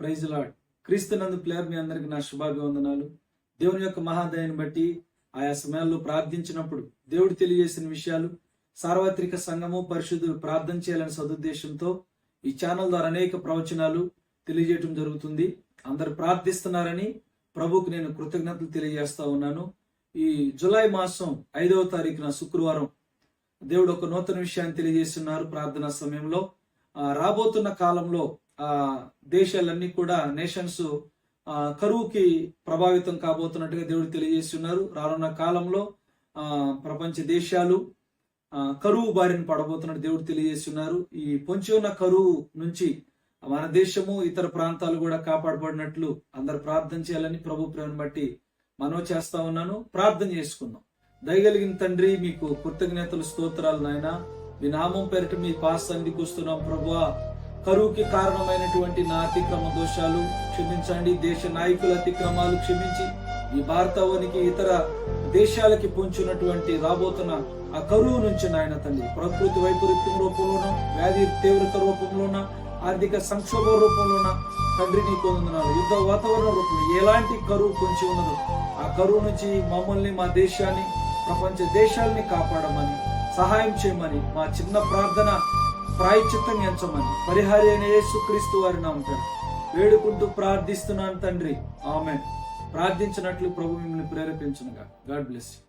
Praise lord క్రీస్తునందు ప్లేయర్ మీ అందరికి నా శుభాభివందనాలు. దేవుని యొక్క మహాదయాన్ని బట్టి ఆయా సమయాల్లో ప్రార్థించినప్పుడు దేవుడు తెలియజేసిన విషయాలు సార్వత్రిక సంఘము పరిశుద్ధులు ప్రార్థన చేయాలని సదుద్దేశంతో ఈ ఛానల్ ద్వారా అనేక ప్రవచనాలు తెలియజేయటం జరుగుతుంది. అందరు ప్రార్థిస్తున్నారని ప్రభుకు నేను కృతజ్ఞతలు తెలియజేస్తా ఉన్నాను. ఈ జులై మాసం ఐదవ తారీఖున శుక్రవారం దేవుడు ఒక నూతన విషయాన్ని తెలియజేస్తున్నారు ప్రార్థనా సమయంలో. రాబోతున్న కాలంలో దేశాలన్నీ కూడా నేషన్స్ కరువుకి ప్రభావితం కాబోతున్నట్టుగా దేవుడు తెలియజేస్తున్నారు. రానున్న కాలంలో ప్రపంచ దేశాలు కరువు బారిన పడబోతున్నట్టు దేవుడు తెలియజేస్తున్నారు. ఈ పొంచి ఉన్న కరువు నుంచి మన దేశము ఇతర ప్రాంతాలు కూడా కాపాడబడినట్లు అందరు ప్రార్థన చేయాలని ప్రభు ప్రేమను బట్టి మనం చేస్తా ఉన్నాను. ప్రార్థన చేసుకుందాం. దయగలిగిన తండ్రి మీకు కృతజ్ఞతలు స్తోత్రాలు నాయన. మీ నామం పేరిట మీ పాస్ అందికొస్తున్నాం. ప్రభువా కరువుకి కారణమైనటువంటి నా అతిక్రమ దోషాలు క్షమించండి. దేశ నాయకుల అతిక్రమాలు క్షమించి ఈ భారతవనికి ఇతర దేశాలకి పొంచున్నటువంటి రాబోతున్న ఆ కరువు నుంచి నాయన తండ్రి ప్రకృతి వైపరీత్యం రూపంలోన వ్యాధి తీవ్రత రూపంలోన ఆర్థిక సంక్షోభ రూపంలోన తండ్రి నీకు వందనాలు యుద్ధ వాతావరణ రూపంలో ఎలాంటి కరువు పొంచి ఉన్నదో ఆ కరువు నుంచి మమ్మల్ని మా దేశాన్ని ప్రపంచ దేశాల్ని కాపాడమని సహాయం చేయమని మా చిన్న ప్రార్థన ప్రాయచిత్తం ఎంచమని. పరిహారి అయిన యేసుక్రీస్తు వారి నామం వేడుకుంటూ ప్రార్థిస్తున్నాను తండ్రి. ఆమె ప్రార్థించినట్లు ప్రభు మిమ్మల్ని ప్రేరేపించనుగా గాడ్ బ్లెస్ యూ.